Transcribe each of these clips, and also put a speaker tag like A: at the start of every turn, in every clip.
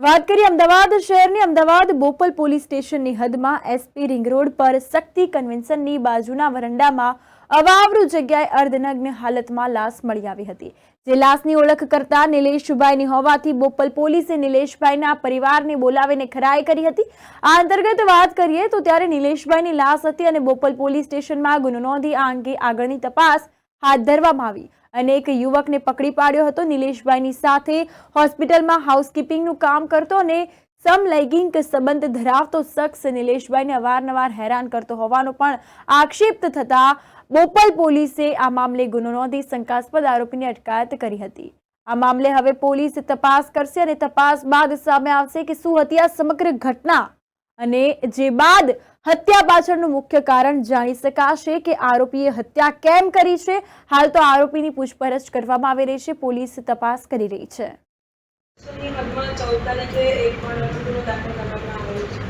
A: વાત કરીએ અમદાવાદ શહેરની. અમદાવાદ બોપલ પોલીસ સ્ટેશનની હદમાં એસપી રિંગ રોડ પર શક્તિ કન્વેન્શનની બાજુના વરંડામાં અવાવરૂ જગ્યાએ અર્ધનગ્ન હાલતમાં લાશ મળી આવી હતી. જે લાશની ઓળખ કરતા નિલેશભાઈની હોવાથી બોપલ પોલીસે નિલેશભાઈના પરિવારને બોલાવીને ખરાઈ કરી હતી. આ અંતર્ગત વાત કરીએ તો ત્યારે નિલેશભાઈની લાશ હતી અને બોપલ પોલીસ સ્ટેશનમાં ગુનો નોંધી આ અંગે આગળની તપાસ હાથ ધરવામાં આવી. અને એક યુવકને પકડી પાડ્યો હતો. નિલેશભાઈની સાથે હોસ્પિટલમાં હાઉસકીપિંગનું કામ કરતો અને સમલૈંગિક સંબંધ ધરાવતો શખ્સ નિલેશભાઈને અવારનવાર હેરાન કરતો હોવાનો પણ આક્ષેપ થતા બોપલ પોલીસે આ મામલે ગુનો નોંધી શંકાસ્પદ આરોપીની અટકાયત કરી હતી. આ મામલે હવે પોલીસ તપાસ કરશે અને તપાસ બાદ સામે આવશે કે શું હતી આ સમગ્ર ઘટના. અને જે બાદ હત્યા પાછળનું મુખ્ય કારણ જાણી શકાશે કે આરોપીએ હત્યા કેમ કરી છે? હાલ તો આરોપીની પૂછપરછ કરવામાં આવી રહી છે. પોલીસ તપાસ કરી રહી છે.
B: છે.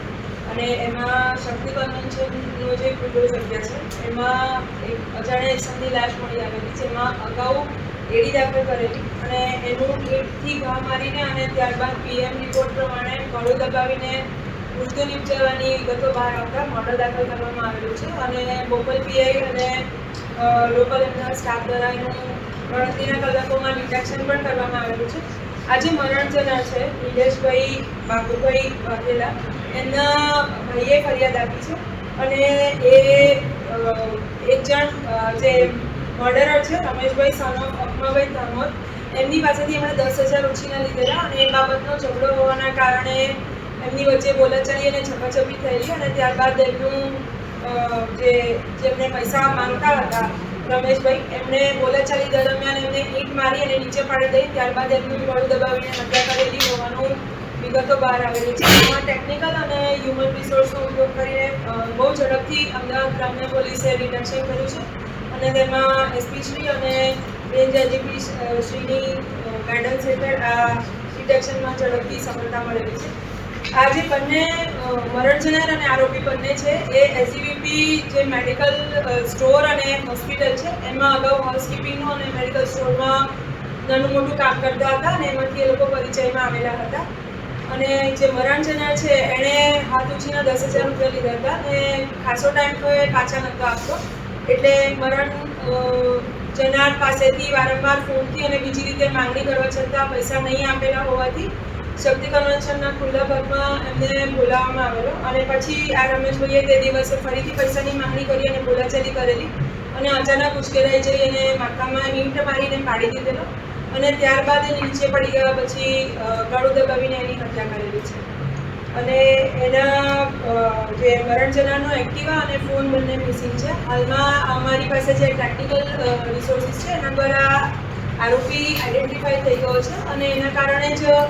B: અને એમાં શક્તિ જે ગુનો જગ્યા છે, એમાં એક અજાણ્યા ઇસમની લાશ મળી આવેલી જેમાં અગાઉ એડી દાખલ કરેલી અને એનું ઈંટથી ઘા મારીને અને ત્યારબાદ પીએમ રિપોર્ટ પ્રમાણે ગળો દબાવીને મૃત્યુ નિપજાવવાની વિગતો બહાર આવતા મોડલ દાખલ કરવામાં આવેલું છે અને બોપલ પીઆઈ અને લોકલ એમના સ્ટાફ દ્વારા એનું ગણતરીના કલાકોમાં ડિટેક્શન પણ કરવામાં આવેલું છે. આજે મરણ જનાર છે, નિલેશભાઈ બાબુભાઈ વાઘેલા. એમના ભાઈએ ફરિયાદ આપી છે અને એ એક જણ જે મર્ડરર છે, રમેશભાઈ સન ઓફ અકમાભાઈ એમની પાસેથી એમણે દસ હજાર ઉછીના લીધેલા અને એ બાબતનો ઝઘડો હોવાના કારણે એમની વચ્ચે બોલાચાલી અને ઝપાઝપી થયેલી અને ત્યારબાદ એમનું જે, જેમને પૈસા માંગતા હતા, રમેશભાઈ એમણે બોલાચાલી દરમિયાન એમને ઈંટ મારી અને નીચે પાડી દઈ, ત્યારબાદ એમનું ગળું દબાવીને હત્યા કરેલી હોવાનું વિગતો બહાર આવેલી છે. એમાં ટેકનિકલ અને હ્યુમન રિસોર્સનો ઉપયોગ કરીને બહુ ઝડપથી અમદાવાદ ગ્રામ્ય પોલીસે રિડક્શન કર્યું છે. અને તેમાં એસપી શ્રી અને રેન્જ એજીપી શ્રીની ગાઈડન્સ હેઠળ આ ડિટેક્શનમાં ઝડપથી સફળતા મળેલી છે. આ જે બંને મરણ જનાર અને આરોપી બંને છે. એ એસજીવીપી જે મેડિકલ સ્ટોર અને હોસ્પિટલ છે, એમાં અગાઉ હાઉસકીપિંગનું અને મેડિકલ સ્ટોરમાં નાનું મોટું કામ કરતા હતા અને એમાંથી એ લોકો પરિચયમાં આવેલા હતા. અને જે મરણ જનાર છે, એણે હાથ ઉછીના દસ હજાર રૂપિયા લીધા હતા અને ખાસો ટાઈમ તો એ પાછા નહોતો આપતો. એટલે મરણ જનાર પાસેથી વારંવાર ફોનથી અને બીજી રીતે માંગણી કરવા છતાં પૈસા નહીં આપેલા હોવાથી શક્તિ કન્વેન્શનના ખુલ્લા ભાગમાં એમને બોલાવવામાં આવેલો અને પછી આ રમેશભાઈએ તે દિવસે ફરીથી પૈસાની માંગણી કરી અને બોલાચાલી કરેલી અને અચાનક ઉશ્કેરાઈ જઈ અને માથામાં ઈંટ મારીને પાડી દીધેલો અને ત્યારબાદ એ નીચે પડી ગયા પછી ગળું દબાવીને એની હત્યા કરેલી છે. અને એના જે મરણજનાનો એક્ટિવા અને ફોન બંને મિસિંગ છે. હાલમાં અમારી પાસે જે ટેકનિકલ રિસોર્સિસ છે એના દ્વારા આરોપી આઈડેન્ટિફાઈ થઈ ગયો છે અને એના કારણે જ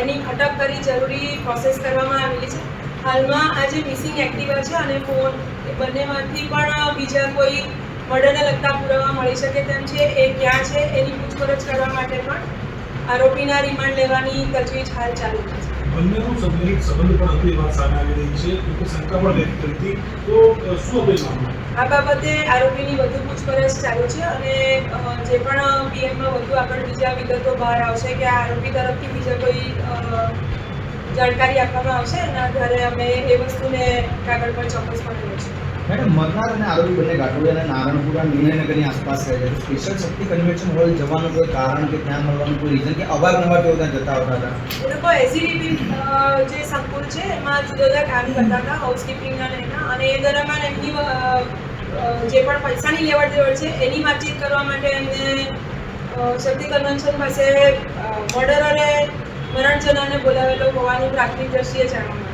B: એની અટક કરી જરૂરી પ્રોસેસ કરવામાં આવેલી છે. હાલમાં આ જે મિસિંગ એક્ટિવા છે અને ફોન એ બંનેમાંથી પણ બીજા કોઈ મર્ડરને લગતા પુરાવા મળી શકે તેમ છે. એ ક્યાં છે એની પૂછપરછ કરવા માટે પણ આરોપીના રિમાન્ડ લેવાની તજવીજ હાલ ચાલુ છે.
C: બંનેનું સંબંધિત સંબંધ પણ હતું એ વાત સામે આવી રહી છે. લોકો શંકા પણ વ્યક્ત કરી હતી. તો શું અપીલ
B: આ બાબતે આરોપીની વધુ પૂછપરછ ચાલુ છે અને જે પણ પીએમમાં વધુ આગળ બીજા વિગતો બહાર આવશે કે આ આરોપી તરફથી બીજા કોઈ જાણકારી આપવામાં આવશે, એના આધારે અમે એ વસ્તુને કાગળ પર ચોક્કસપણે લઈશું.
D: મેડમ મરનાર અને આરોપી બંને ગાંઠોડિયા અને નારણપુરા નિર્ણયનગરની આસપાસ રહે છે. સ્પેશિયલ શક્તિ કન્વેન્શન હોલ જવાનું કોઈ કારણ કે ત્યાં મળવાનું કોઈ રીઝન કે અવારનવાર તેઓ ત્યાં જતા આવતા હતા?
B: એ લોકો એસીડીપી જે સંકુલ છે એમાં જુદા જુદા કામ કરતા હતા હાઉસકીપિંગના એના. અને એ દરમિયાન એમની જે પણ પૈસાની લેવડ દેવડ છે એની વાતચીત કરવા માટે એમને શક્તિ કન્વેન્શન પાસે મર્ડરરે અને જનારને બોલાવેલો હોવાનું પ્રાથમિક દ્રષ્ટિએ જાણવા મળ્યું